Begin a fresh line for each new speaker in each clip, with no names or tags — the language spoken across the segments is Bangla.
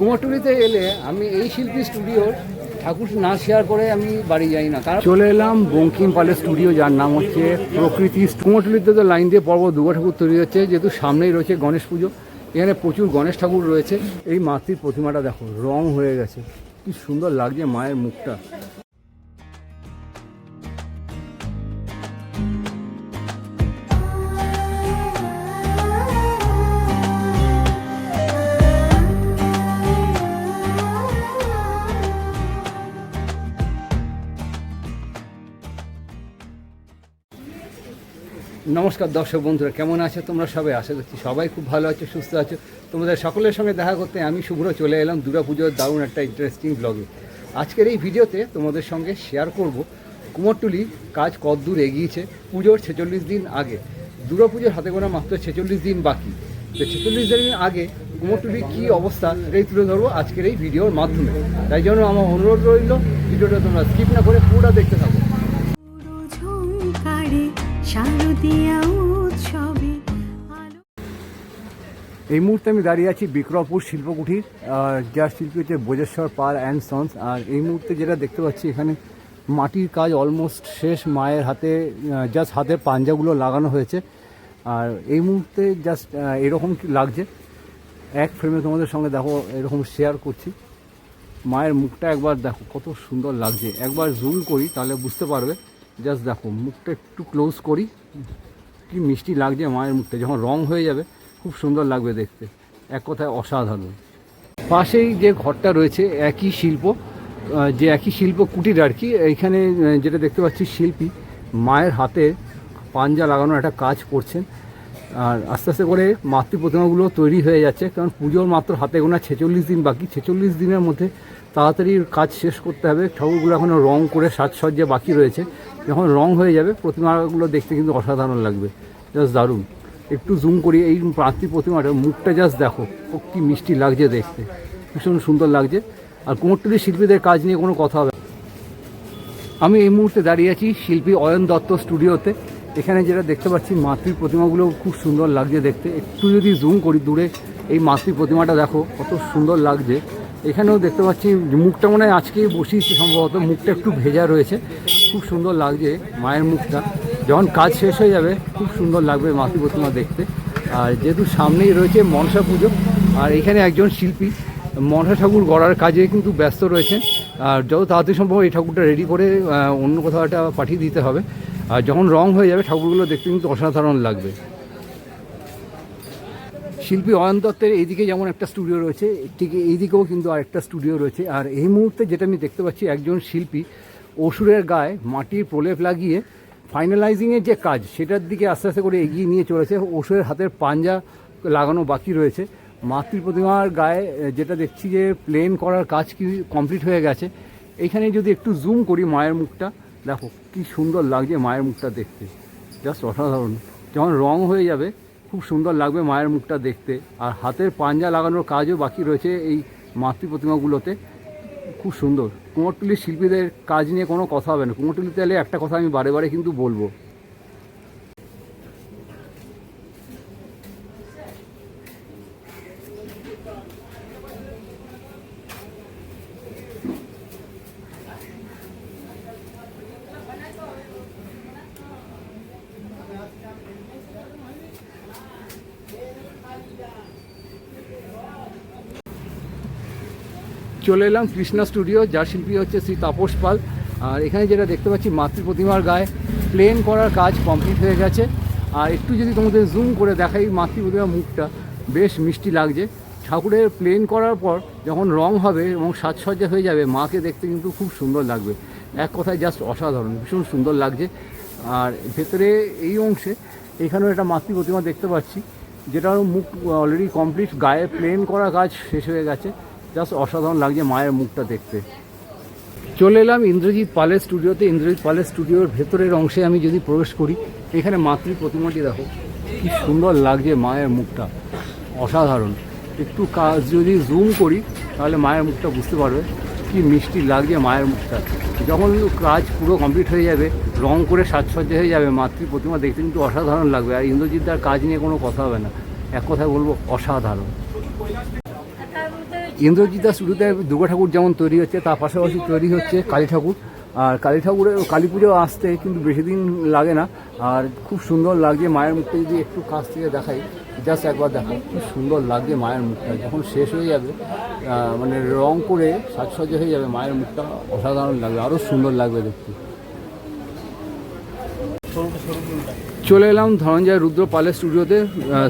কুমারটুলিতে এলে আমি এই শিল্পী স্টুডিওর ঠাকুর না শেয়ার করে আমি বাড়ি যাই না। কারণ চলে এলাম বঙ্কিম পালের স্টুডিও, যার নাম হচ্ছে প্রকৃতি। কুমারটুলিতে তো লাইন দিয়ে পর্ব দুর্গা ঠাকুর তৈরি হচ্ছে, যেহেতু সামনেই রয়েছে গণেশ পুজো, এখানে প্রচুর গণেশ ঠাকুর রয়েছে। এই মাতৃ প্রতিমাটা দেখো, রং হয়ে গেছে। কি সুন্দর লাগছে মায়ের মুখটা। নমস্কার দর্শক বন্ধুরা, কেমন আছো? তোমরা সবাই আশা করছি সবাই খুব ভালো আছো, সুস্থ আছো। তোমাদের সকলের সঙ্গে দেখা করতে আমি শুভ্র চলে এলাম দুর্গাপুজোর দারুণ একটা ইন্টারেস্টিং ব্লগে আজকের এই ভিডিওতে তোমাদের সঙ্গে শেয়ার করব কুমোরটুলি কাজ কতদূর এগিয়েছে পুজোর ছেচল্লিশ দিন আগে। দুর্গাপুজোর হাতে গোনা মাত্র ছেচল্লিশ দিন বাকি। তো ছেচল্লিশ দিন আগে কুমোরটুলির কী অবস্থা সেটাই তুলে ধরবো আজকের এই ভিডিওর মাধ্যমে। তাই জন্য আমার অনুরোধ রইল, ভিডিওটা তোমরা স্কিপ না করে পুরোটা দেখতে থাকো। এই মুহূর্তে আমি দাঁড়িয়ে আছি বিক্রমপুর শিল্পকুঠির যার শিল্পী হচ্ছে বোজেশ্বর পাল অ্যান্ড সন্স। আর এই মুহূর্তে যেটা দেখতে পাচ্ছি এখানে মাটির কাজ অলমোস্ট শেষ, মায়ের হাতে জাস্ট হাতের পাঞ্জাগুলো লাগানো হয়েছে। আর এই মুহূর্তে জাস্ট এরকম লাগছে? এক ফ্রেমে তোমাদের সঙ্গে দেখো, এরকম শেয়ার করছি। মায়ের মুখটা একবার দেখো, কত সুন্দর লাগছে। একবার জুম করি, তাহলে বুঝতে পারবে। জাস্ট দেখো, মুখটা একটু ক্লোজ করি। কি মিষ্টি লাগছে মায়ের মুখটা, যখন রং হয়ে যাবে, খুব সুন্দর লাগবে দেখতে। এক কথায় অসাধারণ। পাশেই যে ঘরটা রয়েছে, একই শিল্প যে একই শিল্প কুটির আর কি, এইখানে যেটা দেখতে পাচ্ছি শিল্পী, মায়ের হাতে পাঞ্জা লাগানোর একটা কাজ করছেন। আর আস্তে আস্তে করে মাতৃ প্রতিমাগুলো তৈরি হয়ে যাচ্ছে, কারণ পুজোর মাত্র হাতে গোনা ছেচল্লিশ দিন বাকি। ছেচল্লিশ দিনের মধ্যে তাড়াতাড়ি কাজ শেষ করতে হবে, ঠাকুরগুলো এখনও রং করে সাজসজ্জা বাকি রয়েছে। যখন রং হয়ে যাবে, প্রতিমাগুলো দেখতে কিন্তু অসাধারণ লাগবে। জাস্ট দারুণ। একটু জুম করি এই মাতৃ প্রতিমাটা মুখটা জাস্ট দেখো কি মিষ্টি লাগছে দেখতে। ভীষণ সুন্দর লাগছে। আর কুমোরটুলি শিল্পীদের কাজ নিয়ে কোনো কথা হবে। আমি এই মুহূর্তে দাঁড়িয়ে আছি শিল্পী অয়ন দত্ত স্টুডিওতে। এখানে যেটা দেখতে পাচ্ছি, মাতৃ প্রতিমাগুলো খুব সুন্দর লাগছে দেখতে। একটু যদি জুম করি দূরে, এই মাতৃ প্রতিমাটা দেখো, কত সুন্দর লাগছে। এখানেও দেখতে পাচ্ছি মুখটা মনে হয় আজকেই বসিয়েছি সম্ভবত, মুখটা একটু ভেজা রয়েছে। খুব সুন্দর লাগছে মায়ের মুখটা। যখন কাজ শেষ হয়ে যাবে, খুব সুন্দর লাগবে মাতৃ প্রতিমা দেখতে। আর যেহেতু সামনেই রয়েছে মনসা পুজো, আর এখানে একজন শিল্পী, মনসা ঠাকুর গড়ার কাজে কিন্তু ব্যস্ত রয়েছেন। আর যত তাড়াতাড়ি সম্ভব এই ঠাকুরটা রেডি করে অন্য কোথাও একটা পাঠিয়ে দিতে হবে। আর যখন রং হয়ে যাবে, ঠাকুরগুলো দেখতে কিন্তু অসাধারণ লাগবে। শিল্পী অয়ন দত্তের এইদিকে যেমন একটা স্টুডিও রয়েছে, ঠিক এইদিকেও কিন্তু আরেকটা স্টুডিও রয়েছে। আর এই মুহূর্তে যেটা আমি দেখতে পাচ্ছি, একজন শিল্পী অসুরের গায়ে মাটির প্রলেপ লাগিয়ে ফাইনালাইজিংয়ের যে কাজ, সেটার দিকে আস্তে আস্তে করে এগিয়ে নিয়ে চলেছে। অসুরের হাতের পাঞ্জা লাগানো বাকি রয়েছে। মাতৃ প্রতিমার গায়ে যেটা দেখছি যে প্লেন করার কাজ কি কমপ্লিট হয়ে গেছে। এখানে যদি একটু জুম করি মায়ের মুখটা, দেখো কি সুন্দর লাগছে মায়ের মুখটা দেখতে। জাস্ট অসাধারণ। যখন রং হয়ে যাবে খুব সুন্দর লাগবে মায়ের মুখটা দেখতে। আর হাতের পাঞ্জা লাগানোর কাজও বাকি রয়েছে এই মাতৃ প্রতিমাগুলোতে। খুব সুন্দর। কুমোরটুলির শিল্পীদের কাজ নিয়ে কোনো কথা হবে না। কুমোরটুলিতে এলে একটা কথা আমি বারে বারে কিন্তু বলব। চলে এলাম কৃষ্ণা স্টুডিও, যার শিল্পী হচ্ছে শ্রী তাপস পাল। আর এখানে যেটা দেখতে পাচ্ছি, মাতৃ প্রতিমার গায়ে প্লেন করার কাজ কমপ্লিট হয়ে গেছে। আর একটু যদি তোমাদের জুম করে দেখাই মাতৃ প্রতিমার মুখটা, বেশ মিষ্টি লাগছে। ঠাকুরের প্লেন করার পর যখন রং হবে এবং সাজসজ্জা হয়ে যাবে, মাকে দেখতে কিন্তু খুব সুন্দর লাগবে। এক কথায় জাস্ট অসাধারণ, ভীষণ সুন্দর লাগছে। আর ভেতরে এই অংশে এখানেও একটা মাতৃ প্রতিমা দেখতে পাচ্ছি, যেটার মুখ অলরেডি কমপ্লিট গায়ে প্লেন করা কাজ শেষ হয়ে গেছে। জাস্ট অসাধারণ লাগছে মায়ের মুখটা দেখতে। চলে এলাম ইন্দ্রজিৎ পালের স্টুডিওতে। ইন্দ্রজিৎ পালের স্টুডিওর ভেতরের অংশে আমি যদি প্রবেশ করি, এখানে মাতৃ প্রতিমাটি দেখো, কি সুন্দর লাগছে মায়ের মুখটা। অসাধারণ। একটু কাজ যদি জুম করি, তাহলে মায়ের মুখটা বুঝতে পারবে কি মিষ্টি লাগছে মায়ের মুখটা। যখন কাজ পুরো কমপ্লিট হয়ে যাবে, রং করে সাজসজ্জা হয়ে যাবে, মাতৃ প্রতিমা দেখতে কিন্তু অসাধারণ লাগবে। আর ইন্দ্রজিৎদার কাজ নিয়ে কোনো কথা হবে না। এক কথায় বলব, অসাধারণ। ইন্দ্রজিৎ স্টুডিওতে দুর্গা ঠাকুর যেমন তৈরি হচ্ছে, তার পাশাপাশি তৈরি হচ্ছে কালী ঠাকুর। আর কালী ঠাকুরের কালী পুজো আসতে কিন্তু বেশি দিন লাগে না। আর খুব সুন্দর লাগছে মায়ের মুখটা যদি একটু কাছ থেকে দেখাই জাস্ট একবার দেখো খুব সুন্দর লাগছে মায়ের মুখটা। যখন শেষ হয়ে যাবে মানে রং করে সাজসজ্জা হয়ে যাবে, মায়ের মুখটা অসাধারণ লাগবে আরও সুন্দর লাগবে দেখতে। চলে এলাম ধনঞ্জয় রুদ্র পালের স্টুডিওতে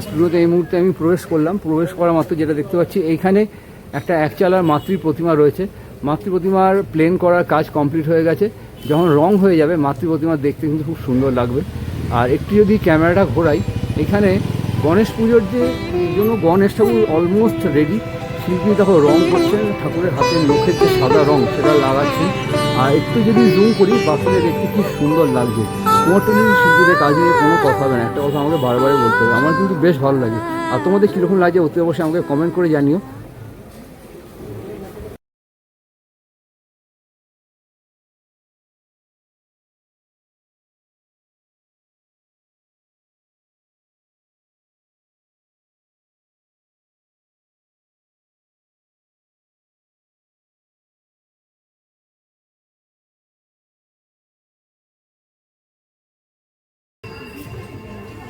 স্টুডিওতে এই মুহূর্তে আমি প্রবেশ করলাম। প্রবেশ করা মাত্র যেটা দেখতে পাচ্ছি, এইখানে একটা একচালার মাতৃ প্রতিমা রয়েছে। মাতৃ প্রতিমার প্লেন করার কাজ কমপ্লিট হয়ে গেছে। যখন রং হয়ে যাবে, মাতৃ প্রতিমা দেখতে কিন্তু খুব সুন্দর লাগবে। আর একটু যদি ক্যামেরাটা ঘোরাই, এখানে গণেশ পুজোর যে জন্য গণেশ ঠাকুর অলমোস্ট রেডি শিল্পী দেখো, রং করছেন ঠাকুরের হাতের নখের যে সাদা রং, সেটা লাগাচ্ছেন আর একটু যদি জুম করি বাকিটা দেখতে খুব সুন্দর লাগছে। মোটামুটি শিল্পীদের কাজ নিয়ে কোনো কথা হবে না। একটা কথা আমাকে বারবারই বলতে হবে। আমার কিন্তু বেশ ভালো লাগে। আর তোমাদের কীরকম লাগছে অতি অবশ্যই আমাকে কমেন্ট করে জানিও।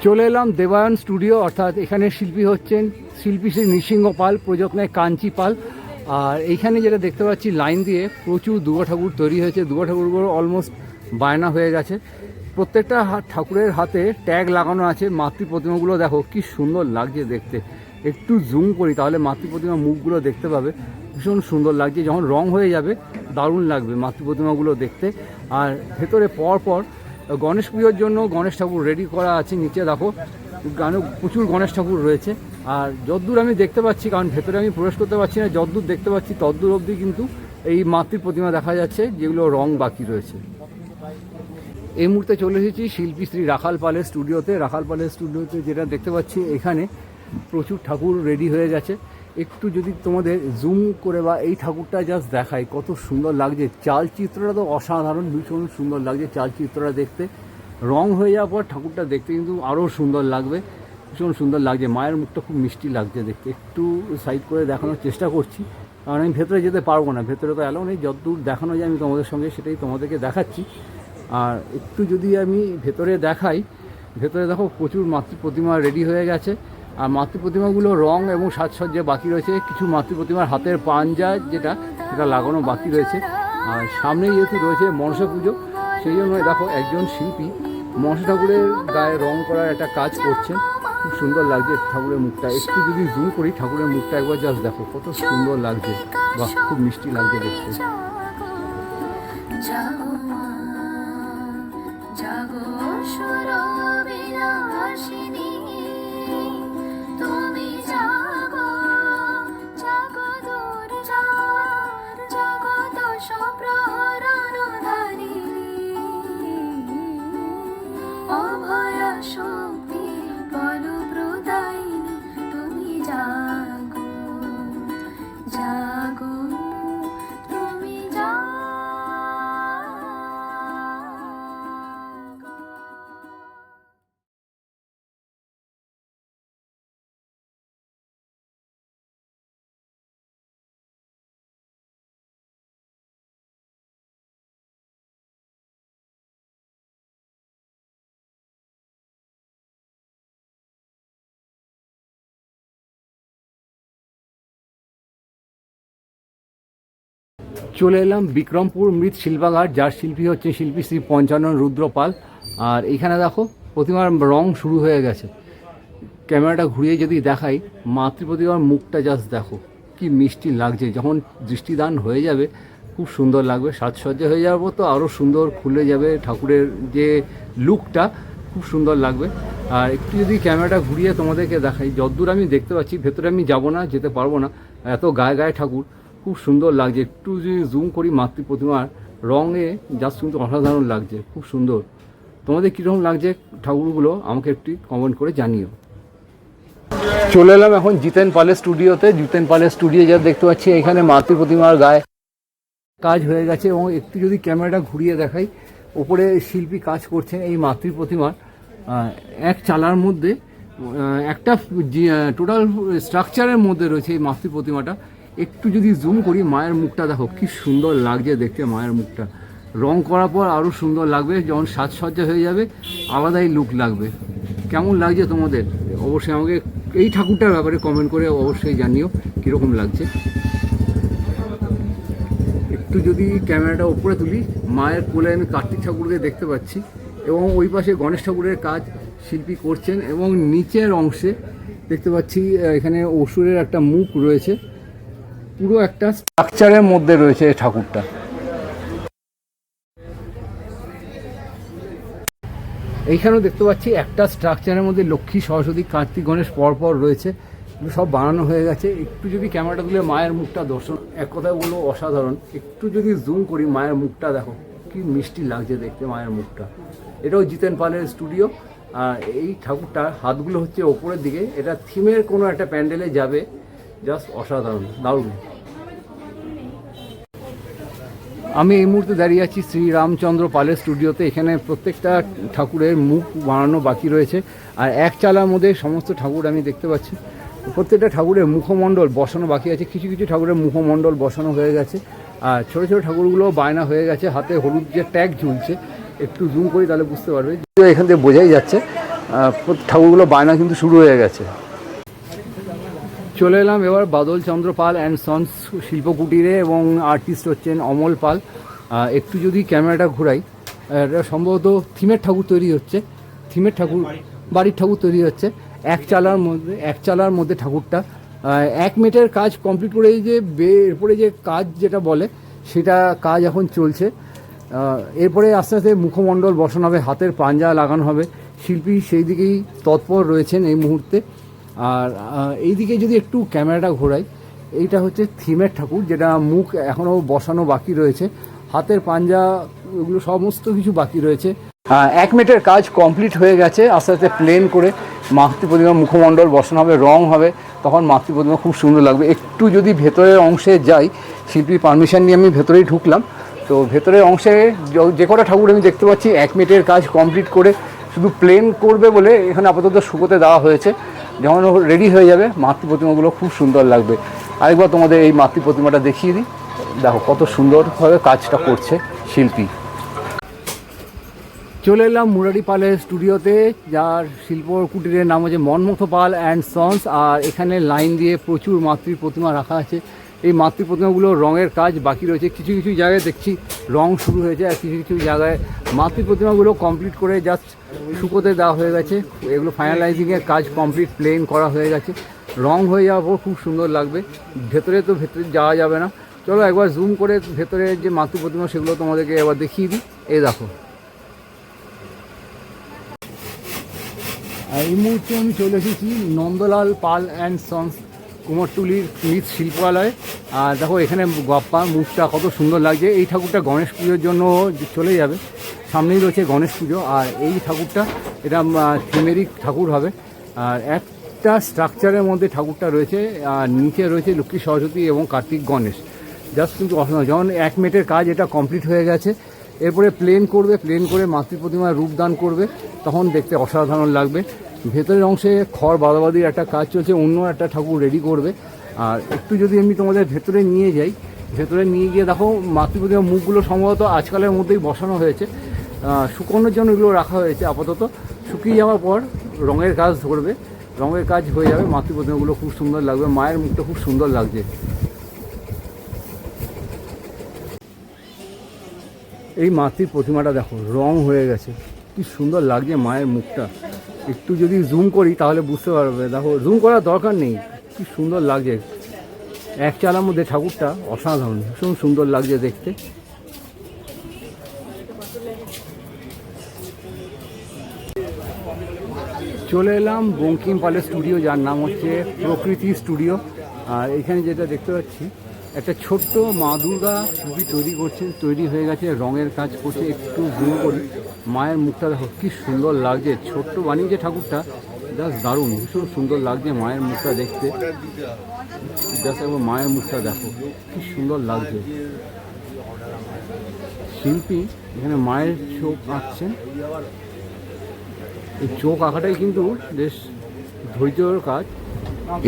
চলে এলাম দেবায়ন স্টুডিও, অর্থাৎ এখানে শিল্পী হচ্ছেন শিল্পী শ্রী নৃসিংহ পাল প্রযত্নে কাঞ্চি পাল। আর এইখানে যেটা দেখতে পাচ্ছি, লাইন দিয়ে প্রচুর দুর্গা ঠাকুর তৈরি হয়েছে। দুর্গা ঠাকুরগুলো অলমোস্ট বায়না হয়ে গেছে। প্রত্যেকটা ঠাকুরের হাতে ট্যাগ লাগানো আছে। মাতৃ প্রতিমাগুলো দেখো, কি সুন্দর লাগছে দেখতে। একটু জুম করি, তাহলে মাতৃ প্রতিমা মুখগুলো দেখতে পাবে। ভীষণ সুন্দর লাগছে। যখন রং হয়ে যাবে, দারুণ লাগবে মাতৃ প্রতিমাগুলো দেখতে। আর ভেতরে পর পর গণেশ পুজোর জন্য গণেশ ঠাকুর রেডি করা আছে নিচে, দেখো, গানে প্রচুর গণেশ ঠাকুর রয়েছে। আর যদ্দূর আমি দেখতে পাচ্ছি, কারণ ভেতরে আমি প্রবেশ করতে পারছি না, যদ্দূর দেখতে পাচ্ছি, তদ্দূর অবধি কিন্তু এই মাতৃ প্রতিমা দেখা যাচ্ছে, যেগুলো রং বাকি রয়েছে। এই মুহূর্তে চলে এসেছি শিল্পী শ্রী রাখাল পালের স্টুডিওতে রাখাল পালের স্টুডিওতে যেটা দেখতে পাচ্ছি, এখানে প্রচুর ঠাকুর রেডি হয়ে গেছে। একটু যদি তোমাদের জুম করে বা এই ঠাকুরটা জাস্ট দেখায় কত সুন্দর লাগছে। চালচিত্রটা তো অসাধারণ, ভীষণ সুন্দর লাগছে চালচিত্রটা দেখতে। রং হয়ে যাওয়ার পর ঠাকুরটা দেখতে কিন্তু আরও সুন্দর লাগবে, ভীষণ সুন্দর লাগছে। মায়ের মুখটা খুব মিষ্টি লাগছে দেখতে। একটু সাইড করে দেখানোর চেষ্টা করছি, কারণ আমি ভেতরে যেতে পারব না। ভেতরে তো অ্যালাউ নেই, যতদূর দেখানো যায় আমি তোমাদের সঙ্গে সেটাই তোমাদেরকে দেখাচ্ছি। আর একটু যদি আমি ভেতরে দেখাই, ভেতরে দেখো প্রচুর মাতৃ প্রতিমা রেডি হয়ে গেছে। আর মাতৃ প্রতিমাগুলো রং এবং সাজসজ্জা বাকি রয়েছে। কিছু মাতৃ প্রতিমার হাতের পাঞ্জা যেটা, সেটা লাগানো বাকি রয়েছে। আর সামনে যেহেতু রয়েছে মনসা পুজো, সেই জন্য দেখো একজন শিল্পী মনসা ঠাকুরের গায়ে রং করার একটা কাজ করছেন। খুব সুন্দর লাগছে ঠাকুরের মুখটা। একটু যদি জুম করি, ঠাকুরের মুখটা একবার জাস্ট দেখো, কত সুন্দর লাগছে। বা খুব মিষ্টি লাগছে দেখতে।
জাগো তুমি
চলে এলাম বিক্রমপুর মৃৎ শিল্পাগার, যার শিল্পী হচ্ছে শিল্পী শ্রী পঞ্চানন রুদ্রপাল। আর এখানে দেখো, প্রতিমার রং শুরু হয়ে গেছে। ক্যামেরাটা ঘুরিয়ে যদি দেখাই মাতৃ প্রতিমার মুখটা জাস্ট দেখো, কি মিষ্টি লাগছে। যখন দৃষ্টিদান হয়ে যাবে, খুব সুন্দর লাগবে। সাজসজ্জা হয়ে পর তো আরও সুন্দর খুলে যাবে ঠাকুরের যে লুকটা, খুব সুন্দর লাগবে। আর একটু যদি ক্যামেরাটা ঘুরিয়ে তোমাদেরকে দেখাই যদ্দূর আমি দেখতে পাচ্ছি, ভেতরে আমি যাব না, যেতে পারব না। এত গায়ে গায়ে ঠাকুর। খুব সুন্দর লাগছে। একটু যদি জুম করি মাতৃ প্রতিমার রঙে জাস্ট কিন্তু অসাধারণ লাগছে, খুব সুন্দর। তোমাদের কীরকম লাগছে ঠাকুরগুলো? আমাকে একটি কমেন্ট করে জানিও। চলে এলাম এখন জিতেন পালের স্টুডিওতে জিতেন পালের স্টুডিও যা দেখতে পাচ্ছি, এখানে মাতৃ প্রতিমার গায়ে কাজ হয়ে গেছে এবং একটু যদি ক্যামেরাটা ঘুরিয়ে দেখাই, ওপরে শিল্পী কাজ করছেন এই মাতৃ প্রতিমার এক চালার মধ্যে একটা টোটাল স্ট্রাকচারের মধ্যে রয়েছে এই মাতৃ প্রতিমাটা একটু যদি জুম করি, মায়ের মুখটা দেখো, কি সুন্দর লাগছে দেখতে মায়ের মুখটা। রং করার পর আরও সুন্দর লাগবে, যখন সাজসজ্জা হয়ে যাবে, আলাদাই লুক লাগবে। কেমন লাগছে তোমাদের? অবশ্যই আমাকে এই ঠাকুরটার ব্যাপারে কমেন্ট করে অবশ্যই জানিও, কীরকম লাগছে। একটু যদি ক্যামেরাটা উপরে তুলি, মায়ের কোলে আমি কার্তিক ঠাকুরকে দেখতে পাচ্ছি এবং ওই পাশে গণেশ ঠাকুরের কাজ শিল্পী করছেন এবং নিচের অংশে দেখতে পাচ্ছি এখানে অসুরের একটা মুখ রয়েছে। পুরো একটা স্ট্রাকচারের মধ্যে রয়েছে এই ঠাকুরটা। এইখানেও দেখতে পাচ্ছি একটা স্ট্রাকচারের মধ্যে লক্ষ্মী সরস্বতী কার্তিক গণেশ পরপর রয়েছে। সব বানানো হয়ে গেছে। একটু যদি ক্যামেরাটা তুলে মায়ের মুখটা দর্শন এক কথায় বলব অসাধারণ। একটু যদি জুম করি মায়ের মুখটা দেখো কি মিষ্টি লাগছে দেখতে মায়ের মুখটা। এটাও জিতেন পালের স্টুডিও আর এই ঠাকুরটার হাতগুলো হচ্ছে ওপরের দিকে। এটা থিমের কোনো একটা প্যান্ডেলে যাবে। জাস্ট অসাধারণ দারুণ। আমি এই মুহূর্তে দাঁড়িয়ে আছি শ্রী রামচন্দ্র পালের স্টুডিওতে। এখানে প্রত্যেকটা ঠাকুরের মুখ বানানো বাকি রয়েছে। আর এক চালার মধ্যে সমস্ত ঠাকুর আমি দেখতে পাচ্ছি। প্রত্যেকটা ঠাকুরের মুখমণ্ডল বসানো বাকি আছে। কিছু কিছু ঠাকুরের মুখমণ্ডল বসানো হয়ে গেছে। আর ছোটো ছোটো ঠাকুরগুলো বায়না হয়ে গেছে। হাতে হলুদ যে ট্যাগ ঝুলছে, একটু জুম করি তাহলে বুঝতে পারবে। এখান থেকে বোঝাই যাচ্ছে ঠাকুরগুলো বায়না কিন্তু শুরু হয়ে গেছে। চলে এলাম এবার বাদল চন্দ্র পাল অ্যান্ড সন্স শিল্পকুটিরে এবং আর্টিস্ট হচ্ছেন অমল পাল। একটু যদি ক্যামেরাটা ঘোরাই, এটা সম্ভবত থিমের ঠাকুর তৈরি হচ্ছে। থিমের ঠাকুর, বাড়ির ঠাকুর তৈরি হচ্ছে। এক চালার মধ্যে, এক চালার মধ্যে ঠাকুরটা। এক মিনিটের কাজ কমপ্লিট করে যে এরপরে যে কাজ যেটা বলে, সেটা কাজ এখন চলছে। এরপরে আস্তে আস্তে মুখমণ্ডল বসানো হবে, হাতের পাঞ্জা লাগানো হবে। শিল্পী সেই দিকেই তৎপর রয়েছেন এই মুহূর্তে। আর এইদিকে যদি একটু ক্যামেরাটা ঘোরাই, এইটা হচ্ছে থিমের ঠাকুর, যেটা মুখ এখনও বসানো বাকি রয়েছে, হাতের পাঞ্জা, এগুলো সমস্ত কিছু বাকি রয়েছে। এক মিনিটের কাজ কমপ্লিট হয়ে গেছে, আস্তে আস্তে প্লেন করে মাতৃ প্রতিমা মুখমণ্ডল বসানো হবে, রং হবে, তখন মাতৃ প্রতিমা খুব সুন্দর লাগবে। একটু যদি ভেতরের অংশে যাই, শিল্পীর পারমিশন নিয়ে আমি ভেতরেই ঢুকলাম, তো ভেতরের অংশে যে কটা ঠাকুর আমি দেখতে পাচ্ছি, এক মিনিটের কাজ কমপ্লিট করে শুধু প্লেন করবে বলে এখানে আপাতত শুকোতে দেওয়া হয়েছে। যখন রেডি হয়ে যাবে। মাতৃ প্রতিমাগুলো খুব সুন্দর লাগবে। আরেকবার তোমাদের এই মাতৃ প্রতিমাটা দেখিয়ে দিই। দেখো কত সুন্দরভাবে কাজটা করছে শিল্পী। চলে এলাম মুরারি পালের স্টুডিওতে, যার শিল্প কুটিরের নাম হচ্ছে মনমুখ পাল অ্যান্ড সন্স আর এখানে লাইন দিয়ে প্রচুর মাতৃ প্রতিমা রাখা আছে। এই মাতৃ প্রতিমাগুলো রঙের কাজ বাকি রয়েছে। কিছু কিছু জায়গায় দেখছি রং শুরু হয়েছে আর কিছু কিছু জায়গায় মাতৃ প্রতিমাগুলো কমপ্লিট করে জাস্ট শুকোতে দেওয়া হয়ে গেছে। এগুলো ফাইনালাইজিংয়ের কাজ কমপ্লিট প্লেন করা হয়ে গেছে। রং হয়ে যাওয়ার পর খুব সুন্দর লাগবে। ভেতরে তো ভেতরে যাওয়া যাবে না। চলো একবার জুম করে ভেতরে যে মাতৃ প্রতিমা সেগুলো তোমাদেরকে এবার দেখিয়ে দিই। এই দেখো। এই মুহূর্তে আমি চলে এসেছি নন্দলাল পাল অ্যান্ড সন্স কুমারটুলির মৃৎ শিল্পালয়। আর দেখো, এখানে গপ্পা, মুখটা কত সুন্দর লাগছে। এই ঠাকুরটা গণেশ পুজোর জন্য চলে যাবে। সামনেই রয়েছে গণেশ পুজো। আর এই ঠাকুরটা, এটা থিমেরিক ঠাকুর হবে। আর একটা স্ট্রাকচারের মধ্যে ঠাকুরটা রয়েছে। আর নিচে রয়েছে লক্ষ্মী সরস্বতী এবং কার্তিক গণেশ। জাস্ট কিন্তু অসাধারণ। যখন এক মিনিটের কাজ এটা কমপ্লিট হয়ে গেছে, এরপরে প্লেন করবে, প্লেন করে মাতৃ প্রতিমার রূপদান করবে, তখন দেখতে অসাধারণ লাগবে। ভেতরের অংশে খড় বাদাবাদির একটা কাজ চলছে, অন্য একটা ঠাকুর রেডি করবে। আর একটু যদি আমি তোমাদের ভেতরে নিয়ে যাই, ভেতরে নিয়ে গিয়ে দেখো মাতৃ প্রতিমার মুখগুলো সম্ভবত আজকালের মধ্যেই বসানো হয়েছে। শুকোনোর জন্য এগুলো রাখা হয়েছে আপাতত। শুকিয়ে যাওয়ার পর রঙের কাজ ধরবে। রঙের কাজ হয়ে যাবে মাতৃ প্রতিমাগুলো খুব সুন্দর লাগবে, মায়ের মুখটা খুব সুন্দর লাগছে। এই মাতৃ প্রতিমাটা দেখো, রং হয়ে গেছে। কি সুন্দর লাগছে মায়ের মুখটা। একটু যদি জুম করি, তাহলে বুঝতে পারবে। দেখো জুম করার দরকার নেই। কি সুন্দর লাগছে। এক চালার মধ্যে ঠাকুরটা অসাধারণ। ভীষণ সুন্দর লাগছে দেখতে। চলে এলাম বঙ্কিম পালের স্টুডিও যার নাম হচ্ছে প্রকৃতি স্টুডিও আর এখানে যেটা দেখতে পাচ্ছি একটা ছোট্ট মা দুর্গা ছবি তৈরি করছেন তৈরি হয়ে গেছে, রঙের কাজ করছে, একটু জুম করি। মায়ের মুখটা দেখো, কি সুন্দর লাগছে, ছোট্ট বানিয়েছে ঠাকুরটা, জাস্ট দারুণ, ভীষণ সুন্দর লাগছে মায়ের মুখটা দেখতে। জাস্ট একবার মায়ের মুখটা দেখো, কি সুন্দর লাগছে। শিল্পী, এখানে মায়ের চোখ আঁকছেন। এই চোখ আঁকাটাই কিন্তু বেশ ধৈর্যর কাজ।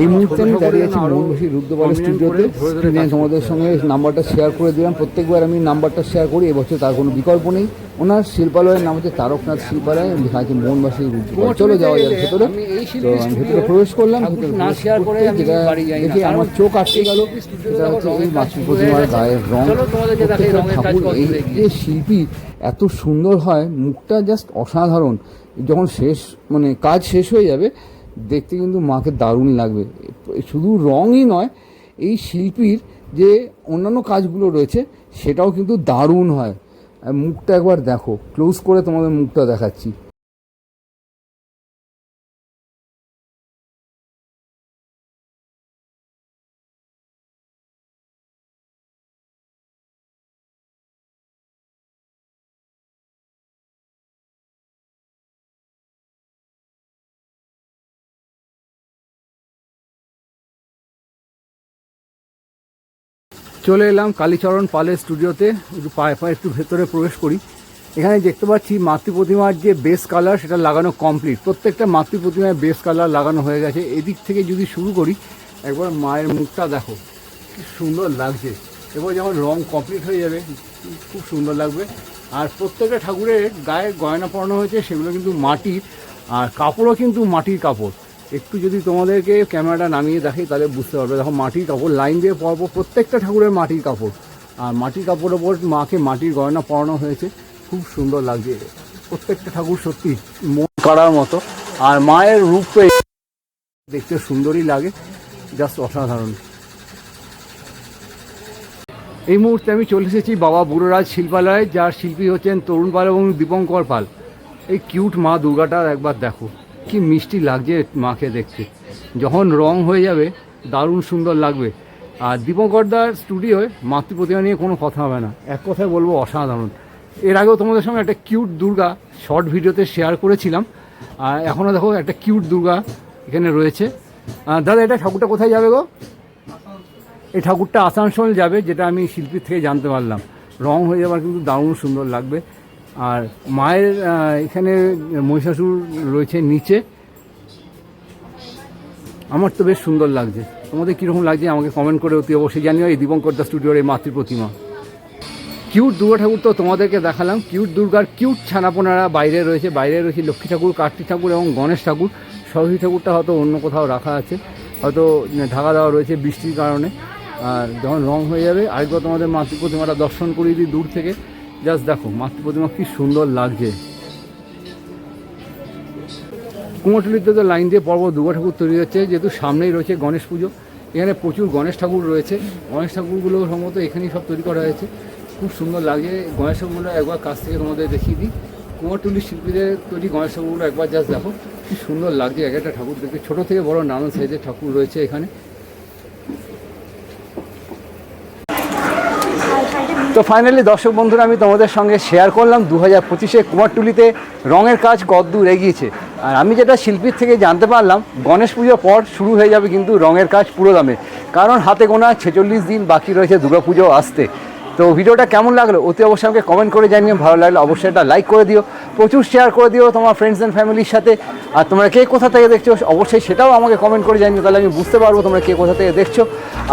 এই মুহূর্তে আমি দাঁড়িয়ে আছি মৌমাছি রুদ্রপালের স্টুডিওতে। স্ক্রিনে তোমাদের সঙ্গে নাম্বারটা শেয়ার করে দিলাম। প্রত্যেকবার আমি নাম্বারটা শেয়ার করি এবছর তার কোনো বিকল্প নেই। ওনার শিল্পালয়ের নাম হচ্ছে তারকনাথ শিল্পালয় লেখা আছে মোহনবাসী রুদ্রপাল। চলো যাওয়া যাবে ভেতরে। তো আমি ভেতরে প্রবেশ করলাম যেটা দেখে আমার চোখ আটকে গেল। সেটা হচ্ছে এই মাতৃ প্রতিমার গায়ের রং। ঠাকুর এই যে শিল্পী এত সুন্দর হয় মুখটা জাস্ট অসাধারণ। যখন শেষ মানে কাজ শেষ হয়ে যাবে দেখতে কিন্তু মাকে দারুণ লাগবে। শুধু রঙই নয়, এই শিল্পীর যে অন্যান্য কাজগুলো রয়েছে, সেটাও কিন্তু দারুণ হয়। মুখটা একবার দেখো ক্লোজ করে তোমাদের মুখটা দেখাচ্ছি। চলে এলাম কালীচরণ পালের স্টুডিওতে একটু পায়ে পায়ে একটু ভেতরে প্রবেশ করি। এখানে দেখতে পাচ্ছি মাতৃ প্রতিমার যে বেস কালার সেটা লাগানো কমপ্লিট প্রত্যেকটা মাতৃ প্রতিমায় বেস কালার লাগানো হয়ে গেছে। এদিক থেকে যদি শুরু করি, একবার মায়ের মুখটা দেখো, কি সুন্দর লাগছে। এবার যখন রং কমপ্লিট হয়ে যাবে, খুব সুন্দর লাগবে। আর প্রত্যেকটা ঠাকুরের গায়ে গয়না পরানো হয়েছে, সেগুলো কিন্তু মাটির, আর কাপড়ও কিন্তু মাটির কাপড়। একটু যদি তোমাদেরকে ক্যামেরাটা নামিয়ে দেখে তাহলে বুঝতে পারবে। দেখো, মাটির কাপড়, লাইন দিয়ে পরপর প্রত্যেকটা ঠাকুরের মাটির কাপড়। আর মাটির কাপড়ের ওপর মাকে মাটির গয়না পরানো হয়েছে। খুব সুন্দর লাগছে। প্রত্যেকটা ঠাকুর সত্যি মন কাড়ার মতো। আর মায়ের রূপ দেখতে সুন্দরই লাগে। জাস্ট অসাধারণ। এই মুহূর্তে আমি চলে এসেছি বাবা বুড়োরাজ শিল্পালয়ে, যার শিল্পী হচ্ছেন তরুণ পাল এবং দীপঙ্কর পাল। এই কিউট মা দুর্গাটার একবার দেখো। কি মিষ্টি লাগছে মাকে দেখতে। যখন রং হয়ে যাবে, দারুণ সুন্দর লাগবে। আর দীপঙ্করদার স্টুডিওয় মাতৃ প্রতিমা নিয়ে কোনো কথা হবে না। এক কথায় বলব অসাধারণ। এর আগেও তোমাদের সঙ্গে একটা কিউট দুর্গা শর্ট ভিডিওতে শেয়ার করেছিলাম। আর এখনও দেখো একটা কিউট দুর্গা এখানে রয়েছে। দাদা, এটা ঠাকুরটা কোথায় যাবে গো? এই ঠাকুরটা আসানসোল যাবে, যেটা আমি শিল্পীর থেকে জানতে পারলাম। রং হয়ে যাবার কিন্তু দারুণ সুন্দর লাগবে। আর মায়ের এখানে মহিষাসুর রয়েছে নিচে। আমার তো বেশ সুন্দর লাগছে। তোমাদের কীরকম লাগছে আমাকে কমেন্ট করে অতি অবশ্যই জানিও এই দীপঙ্কর দা স্টুডিওর এই মাতৃ প্রতিমা। কিউট দুর্গা ঠাকুর তো তোমাদেরকে দেখালাম। কিউট দুর্গার কিউট ছানাপোনারা বাইরে রয়েছে। বাইরে রয়েছে লক্ষ্মী ঠাকুর, কার্তিক ঠাকুর এবং গণেশ ঠাকুর। সরস্বতী ঠাকুরটা হয়তো অন্য কোথাও রাখা আছে। হয়তো ঢাকা দেওয়া রয়েছে বৃষ্টির কারণে। আর যখন রং হয়ে যাবে, আরেকবার তোমাদের মাতৃ প্রতিমাটা দর্শন করিয়ে দিই দূর থেকে। জাস্ট দেখো, মাতৃ প্রতিমা কি সুন্দর লাগছে। কুমোরটুলিতে তো লাইন দিয়ে পর্ব দুর্গা ঠাকুর তৈরি হচ্ছে, যেহেতু সামনেই রয়েছে গণেশ পুজো, এখানে প্রচুর গণেশ ঠাকুর রয়েছে। গণেশ ঠাকুরগুলো সম্ভবত এখানেই সব তৈরি করা হয়েছে। খুব সুন্দর লাগে গণেশ ঠাকুরগুলো একবার কাছ থেকে তোমাদের দেখিয়ে দিই। কুমারটুলির শিল্পীদের তৈরি গণেশ ঠাকুরগুলো একবার জাস্ট দেখো, কি সুন্দর লাগছে। এক একটা ঠাকুর দেখতে, ছোটো থেকে বড় নানান সাইজের ঠাকুর রয়েছে এখানে। তো ফাইনালি দর্শক বন্ধুরা, আমি তোমাদের সঙ্গে শেয়ার করলাম। দু হাজার পঁচিশে কুমারটুলিতে রঙের কাজ কতদূর এগিয়েছে। আর আমি যেটা শিল্পীর থেকে জানতে পারলাম, গণেশ পুজোর পর শুরু হয়ে যাবে কিন্তু রঙের কাজ পুরো দামে কারণ হাতে গোনা ছেচল্লিশ দিন বাকি রয়েছে দুর্গাপুজো আসতে। তো ভিডিওটা কেমন লাগল অতি অবশ্যই আমাকে কমেন্ট করে জানিও, ভালো লাগল অবশ্যই এটা লাইক করে দিও, প্রচুর শেয়ার করে দিও তোমার ফ্রেন্ডস অ্যান্ড ফ্যামিলির সাথে। আর তোমরা কে কোথা থেকে দেখছ, অবশ্যই সেটাও আমাকে কমেন্ট করে জানিও, তাহলে আমি বুঝতে পারব তোমরা কে কোথা থেকে দেখছ।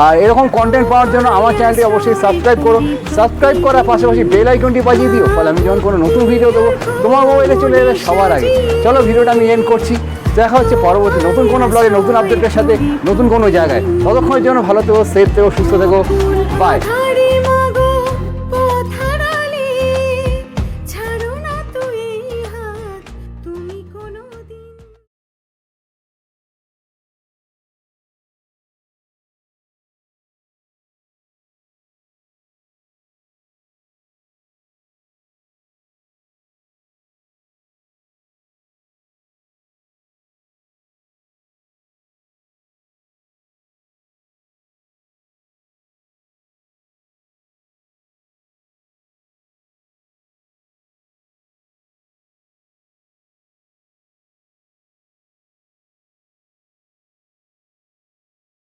আর এরকম কন্টেন্ট পাওয়ার জন্য আমার চ্যানেলটি অবশ্যই সাবস্ক্রাইব করো। সাবস্ক্রাইব করার পাশাপাশি বেল আইকনটি বাজিয়ে দিও, ফলে আমি যখন কোনো নতুন ভিডিও দেবো, তোমার মোবাইলে চলে যাবে সবার আগে। চলো ভিডিওটা আমি এন্ড করছি। দেখা হচ্ছে পরবর্তী নতুন কোনো ব্লগে নতুন আপডেটের সাথে, নতুন কোনো জায়গায়। ততক্ষণের জন্য ভালো থেকো সেফ থেকো, সুস্থ থেকো। বাই